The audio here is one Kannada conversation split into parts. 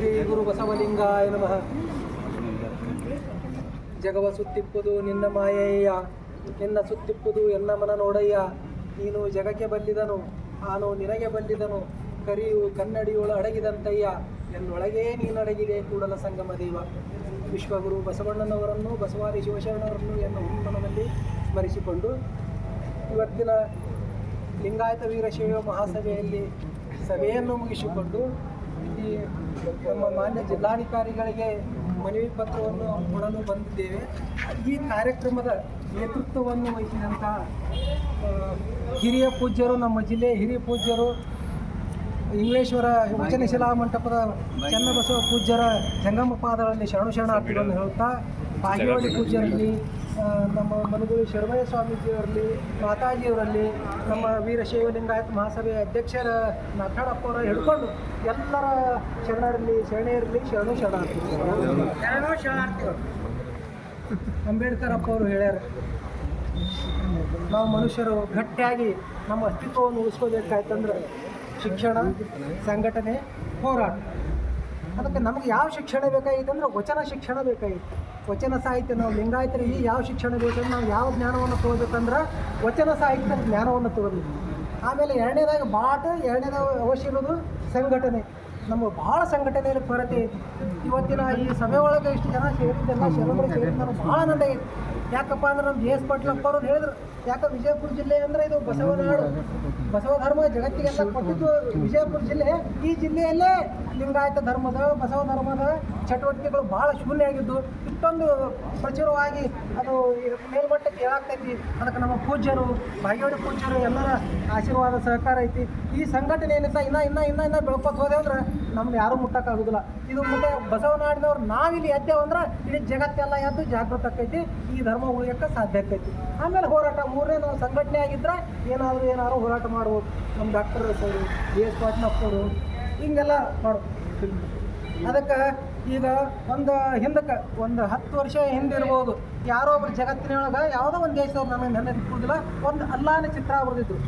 ಶ್ರೀ ಗುರು ಬಸವಲಿಂಗಾಯ ನಮಃ. ಜಗವ ಸುತ್ತಿಪ್ಪುದು ನಿನ್ನ ಮಾಯಯ್ಯ ನಿನ್ನ ಸುತ್ತಿಪ್ಪುದು ಎನ್ನ ಮನ ನೋಡಯ್ಯ. ನೀನು ಜಗಕ್ಕೆ ಬಲ್ಲಿದನು ನಾನು ನಿನಗೆ ಬಲ್ಲಿದನು ಕರಿಯು ಕನ್ನಡಿಯೋಳು ಅಡಗಿದಂತಯ್ಯ. ಎನ್ನೊಳಗೇ ನೀನಡಗಿದೆ ಕೂಡಲ ಸಂಗಮ ದೇವ. ವಿಶ್ವಗುರು ಬಸವಣ್ಣನವರನ್ನು, ಬಸವಾದಿ ಶಿವಶರಣವರನ್ನು ಎನ್ನ ಹುಮ್ಮನದಲ್ಲಿ ಸ್ಮರಿಸಿಕೊಂಡು ಇವತ್ತಿನ ಲಿಂಗಾಯತ ವೀರಶೈವ ಮಹಾಸಭೆಯಲ್ಲಿ ಸಭೆಯನ್ನು ಮುಗಿಸಿಕೊಂಡು ಈ ನಮ್ಮ ಮಾನ್ಯ ಜಿಲ್ಲಾಧಿಕಾರಿಗಳಿಗೆ ಮನವಿ ಪತ್ರವನ್ನು ಕೊಡಲು ಬಂದಿದ್ದೇವೆ. ಈ ಕಾರ್ಯಕ್ರಮದ ನೇತೃತ್ವವನ್ನು ವಹಿಸಿದಂಥ ಹಿರಿಯ ಪೂಜ್ಯರು, ನಮ್ಮ ಜಿಲ್ಲೆಯ ಹಿರಿಯ ಪೂಜ್ಯರು, ಇಂಗ್ಲೇಶ್ವರ ವಚನ ಶಿಲಾ ಮಂಟಪದ ಚನ್ನಬಸವ ಪೂಜ್ಯರ ಜಂಗಮ ಪಾದಗಳಲ್ಲಿ ಶರಣು ಶರಣಾರ್ಥಿಗಳನ್ನು ಹೇಳುತ್ತಾ ಬಾಗೇವಾಡಿ ಪೂಜ್ಯರಲ್ಲಿ ಆ, ನಮ್ಮ ಮನುಗುಳಿ ಶರಣಯ್ಯ ಸ್ವಾಮೀಜಿಯವರಲ್ಲಿ ಮಾತಾಜಿಯವರಲ್ಲಿ ನಮ್ಮ ವೀರಶೈವ ಲಿಂಗಾಯತ ಮಹಾಸಭೆಯ ಅಧ್ಯಕ್ಷರ ನಾಥಾಡಪ್ಪವರ ಹಿಡ್ಕೊಂಡು ಎಲ್ಲರ ಶರಣರಲ್ಲಿ ಶರಣೆಯರಲ್ಲಿ ಶರಣು ಶರಣಾರ್ಥಿ. ಅಂಬೇಡ್ಕರ್ ಅಪ್ಪ ಅವರು ಹೇಳ್ಯಾರ ನಾವು ಮನುಷ್ಯರು ಗಟ್ಟಿಯಾಗಿ ನಮ್ಮ ಅಸ್ತಿತ್ವವನ್ನು ಉಳಿಸ್ಕೋಬೇಕಾಯ್ತಂದ್ರೆ ಶಿಕ್ಷಣ ಸಂಘಟನೆ ಹೋರಾಟ. ಅದಕ್ಕೆ ನಮಗೆ ಯಾವ ಶಿಕ್ಷಣ ಬೇಕಾಗಿತ್ತು ಅಂದ್ರೆ ವಚನ ಶಿಕ್ಷಣ ಬೇಕಾಗಿತ್ತು. ವಚನ ಸಾಹಿತ್ಯ ನಾವು ಲಿಂಗಾಯತರಿಗೆ ಯಾವ ಶಿಕ್ಷಣ ಬೇಕಂದ್ರೆ ನಾವು ಯಾವ ಜ್ಞಾನವನ್ನು ತಗೋಬೇಕಂದ್ರೆ ವಚನ ಸಾಹಿತ್ಯದ ಜ್ಞಾನವನ್ನು ತಗೋಬೇಕು. ಆಮೇಲೆ ಎರಡನೇದಾಗ ಬಾಟ, ಎರಡನೇದಾಗ ಅವಶ್ಯ ಇರೋದು ಸಂಘಟನೆ. ನಮ್ಮ ಭಾಳ ಸಂಘಟನೆಯಲ್ಲಿ ಕೊರತೆ ಇವತ್ತಿನ ಈ ಸಭೆ ಒಳಗೆ ಇಷ್ಟು ಜನ ಸೇರಿದ್ದೆಲ್ಲ ಶರಣರು ನನಗೆ ಭಾಳ ಆನಂದ ಐತಿ ಯಾಕಪ್ಪ ಅಂದ್ರೆ ನಮ್ಮ ಜಿ ಎಸ್ ಪಾಟೀಲಪ್ಪ ಅವರು ಹೇಳಿದ್ರು, ಯಾಕೆ ವಿಜಯಪುರ ಜಿಲ್ಲೆ ಅಂದ್ರೆ ಇದು ಬಸವನಾಡು ಬಸವ ಧರ್ಮ ಜಗತ್ತಿಗೆಲ್ಲ ಕೊಟ್ಟಿದ್ದು ವಿಜಯಪುರ ಜಿಲ್ಲೆ. ಈ ಜಿಲ್ಲೆಯಲ್ಲೇ ಲಿಂಗಾಯತ ಧರ್ಮದ, ಬಸವ ಧರ್ಮದ ಚಟುವಟಿಕೆಗಳು ಭಾಳ ಶೂನ್ಯ ಆಗಿದ್ದು, ಇಷ್ಟೊಂದು ಪ್ರಚುರವಾಗಿ ಅದು ಮೇಲ್ಮಟ್ಟಕ್ಕೆ ಏಳಾಗ್ತೈತಿ. ಅದಕ್ಕೆ ನಮ್ಮ ಪೂಜ್ಯರು ಭಾಗ್ಯವಾಡಿ ಪೂಜ್ಯರು ಎಲ್ಲರ ಆಶೀರ್ವಾದ ಸಹಕಾರ ಐತಿ. ಈ ಸಂಘಟನೆ ಇನ್ನ ಇನ್ನ ಇನ್ನ ಇನ್ನ ಬೆಳ್ಕೊತ ಹೋದೆ ಅಂದ್ರೆ ನಮ್ಗೆ ಯಾರು ಮುಟ್ಟಕ್ಕಾಗೋದಿಲ್ಲ. ಇದು ಮುಂದೆ ಬಸವನಾಡಿನವ್ರು ನಾವಿಲ್ಲಿ ಎದ್ದೇವೆ ಅಂದ್ರೆ ಇಡೀ ಜಗತ್ತೆಲ್ಲ ಎದ್ದು ಜಾಗೃತ ಆಕೈತಿ ಈ ಧರ್ಮ ಉಳಿಯಕ್ಕೆ ಸಾಧ್ಯ ಆಕೈತಿ ಆಮೇಲೆ ಹೋರಾಟ, ಮೂರನೇ ನಾವು ಸಂಘಟನೆ ಆಗಿದ್ರೆ ಏನಾದರೂ ಏನಾದ್ರು ಹೋರಾಟ ಮಾಡ್ಬೋದು. ನಮ್ಮ ಡಾಕ್ಟರ್ ಸರು ಬಿ ಎಸ್ ಪಾಟ್ನಪ್ಪರು, ಹಿಂಗೆಲ್ಲ ಮಾಡು ಅದಕ್ಕೆ ಈಗ ಒಂದು ಹಿಂದಕ್ಕೆ, ಒಂದು ಹತ್ತು ವರ್ಷ ಹಿಂದಿರ್ಬೋದು ಯಾರೋ ಒಬ್ರು ಜಗತ್ತಿನೊಳಗೆ ಯಾವುದೋ ಒಂದು ದೇಶದವ್ರು ನನಗೆ ನೆನಪಿಲ್ಲ ಒಂದು ಅಲ್ಲಾನ ಚಿತ್ರ ಬರ್ದಿದ್ರು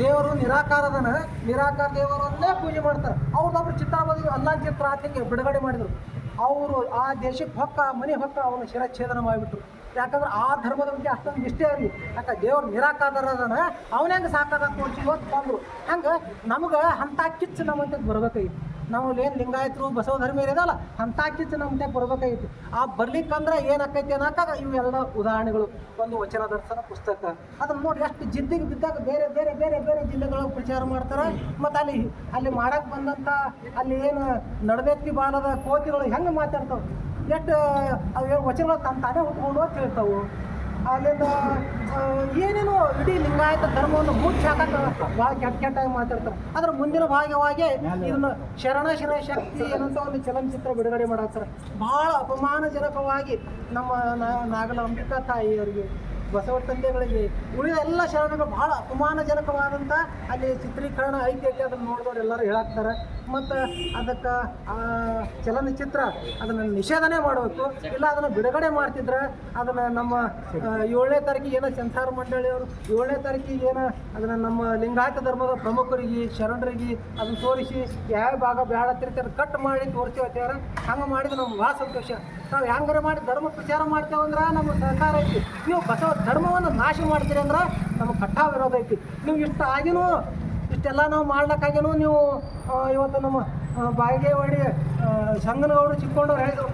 ದೇವರು ನಿರಾಕಾರದನ, ನಿರಾಕಾರ ದೇವರನ್ನೇ ಪೂಜೆ ಮಾಡ್ತಾರೆ. ಅವ್ರದೊಬ್ರು ಚಿತ್ರ ಬಂದಿದ್ದು ಅಲ್ಲಾನ್ ಪ್ರಾರ್ಥನೆಗೆ ಬಿಡುಗಡೆ ಮಾಡಿದರು. ಅವರು ಆ ದೇಶಕ್ಕೆ ಹೊಕ್ಕ, ಮನೆ ಹೊಕ್ಕ ಅವನ ಶಿರಚ್ಛೇದನ ಮಾಡಿಬಿಟ್ರು. ಯಾಕಂದ್ರೆ ಆ ಧರ್ಮದ ಬಗ್ಗೆ ಅಷ್ಟೊಂದು ಇಷ್ಟೇ ಇರಲಿ ಯಾಕೆ, ದೇವ್ರ ನಿರಾಕಾರದನ, ಅವನ ಹೆಂಗೆ ಸಾಕಾಗ ತೋರಿಸಿ ಇವತ್ತು ಬಂದರು. ಹಂಗೆ ನಮ್ಗೆ ಅಂಥ ಕಿಚ್ಚು ನಮ್ಮಂತ ಬರ್ಬೇಕಾಗಿತ್ತು. ನಾವು ಏನು ಲಿಂಗಾಯತರು ಬಸವ ಧರ್ಮ ಇರೋದಲ್ಲ, ಅಂಥ ಕಿಚ್ಚು ನಮ್ಮ ಬರ್ಬೇಕಾಗಿತ್ತು. ಆ ಬರ್ಲಿಕ್ಕಂದ್ರೆ ಏನಾಕೈತಿ ಅನ್ನೋಕ್ಕಾಗ ಇವೆಲ್ಲ ಉದಾಹರಣೆಗಳು, ಒಂದು ವಚನ, ದರ್ಶನ, ಪುಸ್ತಕ. ಅದನ್ನು ನೋಡಿ ಎಷ್ಟು ಜಿದ್ದಿಗೆ ಬಿದ್ದಾಗ ಬೇರೆ ಬೇರೆ ಬೇರೆ ಬೇರೆ ಜಿಲ್ಲೆಗಳು ಪ್ರಚಾರ ಮಾಡ್ತಾರೆ. ಮತ್ತು ಅಲ್ಲಿ ಅಲ್ಲಿ ಮಾಡಕ್ಕೆ ಬಂದಂಥ ಅಲ್ಲಿ ಏನು ನಡಬೇತಿ ಬಾಲದ ಕೋತಿಗಳು ಹೆಂಗೆ ಮಾತಾಡ್ತಾವೆ? ಎಷ್ಟು, ಅವು ವಚನಗಳು ತನ್ನ ತಾನೇ ಹುಟ್ಕೊಂಡು ಅಂತ ಅಲ್ಲಿಂದ ಆ, ಏನೇನೋ ಇಡೀ ಲಿಂಗಾಯತ ಧರ್ಮವನ್ನು ಮುಚ್ಚಿ ಹಾಕಕ್ಕೆ ಭಾಳ ಕೆಟ್ಟ ಕೆಟ್ಟಾಗಿ ಮಾತಾಡ್ತಾರೆ. ಅದ್ರ ಮುಂದಿನ ಭಾಗವಾಗಿ ಇದನ್ನು ಶರಣ ಶರಣ ಶಕ್ತಿ ಏನಂತ ಒಂದು ಚಲನಚಿತ್ರ ಬಿಡುಗಡೆ ಮಾಡಾಕ್ತಾರೆ. ಭಾಳ ಅಪಮಾನಜನಕವಾಗಿ ನಮ್ಮ ನಾಗಲ ಅಂಬಿಕಾ ತಾಯಿಯವರಿಗೆ ಬಸವ ತಂದೆಗಳಿಗೆ ಉಳಿದ ಎಲ್ಲ ಶರಣಗಳು ಬಹಳ ಅಪಮಾನಜನಕವಾದಂಥ ಅಲ್ಲಿ ಚಿತ್ರೀಕರಣ ಐತಿ ಅಲ್ಲಿ ಅದನ್ನು ನೋಡಿದವ್ರು ಎಲ್ಲರೂ ಹೇಳಾಕ್ತಾರೆ. ಮತ್ತು ಅದಕ್ಕೆ ಚಲನಚಿತ್ರ ಅದನ್ನು ನಿಷೇಧನೆ ಮಾಡಬೇಕು. ಇಲ್ಲ ಅದನ್ನು ಬಿಡುಗಡೆ ಮಾಡ್ತಿದ್ರೆ ಅದನ್ನು ನಮ್ಮ ಏಳನೇ ತಾರೀಕಿಗೆ ಏನೋ ಸಂಸಾರ ಮಂಡಳಿಯವರು ಏಳನೇ ತಾರೀಕಿಗೆ ಏನೋ ಅದನ್ನು ನಮ್ಮ ಲಿಂಗಾಯತ ಧರ್ಮದ ಪ್ರಮುಖರಿಗೆ, ಶರಣರಿಗೆ ಅದನ್ನು ತೋರಿಸಿ ಯಾವ ಭಾಗ ಬೇಡ ತಿರ್ತಾರೆ ಕಟ್ ಮಾಡಿ ತೋರಿಸಿ ಹಂಗೆ ಮಾಡಿದ್ರೆ ನಮ್ಗೆ ಭಾಳ ಸಂತೋಷ. ನಾವು ಹೆಂಗಾರ ಮಾಡಿ ಧರ್ಮ ಪ್ರಚಾರ ಮಾಡ್ತೇವೆ ಅಂದ್ರೆ ನಮ್ಮ ಸಹಕಾರ ಐತಿ. ನೀವು ಬಸವ ಧರ್ಮವನ್ನು ನಾಶ ಮಾಡ್ತೀರಿ ಅಂದ್ರೆ ನಮಗೆ ಕಟ್ಟಾ ವಿರೋಧ ಐತಿ. ನೀವು ಇಷ್ಟು ಆಗಿನೂ ಇಷ್ಟೆಲ್ಲ ನಾವು ಮಾಡ್ಲಿಕ್ಕಾಗಿನೂ ನೀವು ಇವತ್ತು ನಮ್ಮ ಬಾಯಿಗೆ ಬಾಗೇವಾಡಿ ಸಂಗನಗೌಡರು ಚಿಕ್ಕೊಂಡವ್ರು ಹೇಳಿದ್ರು.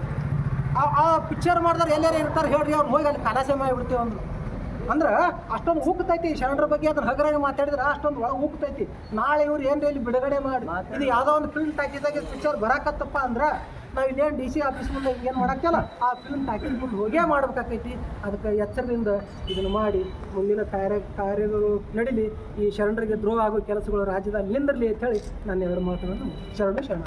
ಆ ಆ ಪಿಕ್ಚರ್ ಮಾಡಿದ್ರೆ ಎಲ್ಲಾರು ಇರ್ತಾರೆ ಹೇಳ್ರಿ ಅವ್ರು ಹೋಗಿ ಅಲ್ಲಿ ಕಲಾಸೆ ಮಾಡಿಬಿಡ್ತೀವಿ ಅಂದರು. ಅಂದ್ರೆ ಅಷ್ಟೊಂದು ಉಕ್ತೈತಿ ಶರಣರ ಬಗ್ಗೆ ಅದನ್ನ ಹಗರಾಗಿ ಮಾತಾಡಿದ್ರೆ ಅಷ್ಟೊಂದು ಒಳಗೆ ಉಕ್ತೈತಿ ನಾಳೆ ಇವ್ರು ಏನ್ರಿ ಇಲ್ಲಿ ಬಿಡುಗಡೆ ಮಾಡಿ ಇದು ಯಾವುದೋ ಒಂದು ಫಿಲ್ಮ್ ಟಾಕಿದಾಗ ಪಿಕ್ಚರ್ ಬರಾಕತ್ತಪ್ಪ ಅಂದ್ರೆ ನಾವು ಇನ್ನೇನು ಡಿ ಸಿ ಆಫೀಸ್ ಮುಂದೆ ಏನು ಮಾಡೋಕ್ಕಲ್ಲ ಆ ಫಿಲ್ಮ್ ಪ್ಯಾಕಿಂಗ್ ಮುಂದೆ ಹೋಗೇ ಮಾಡ್ಬೇಕಾಕೈತಿ. ಅದಕ್ಕೆ ಎಚ್ಚರದಿಂದ ಇದನ್ನು ಮಾಡಿ, ಮುಂದಿನ ಕಾರ್ಯ, ಕಾರ್ಯಗಳು ನಡೀಲಿ. ಈ ಶರಣರಿಗೆ ದ್ರೋಹ ಆಗೋ ಕೆಲಸಗಳು ರಾಜ್ಯದಲ್ಲಿ ನಿಂದಿರಲಿ ಅಂತ ಹೇಳಿ ನಾನು ಎರಡು ಮಾತುಗಳನ್ನು ಶರಣ ಶರಣ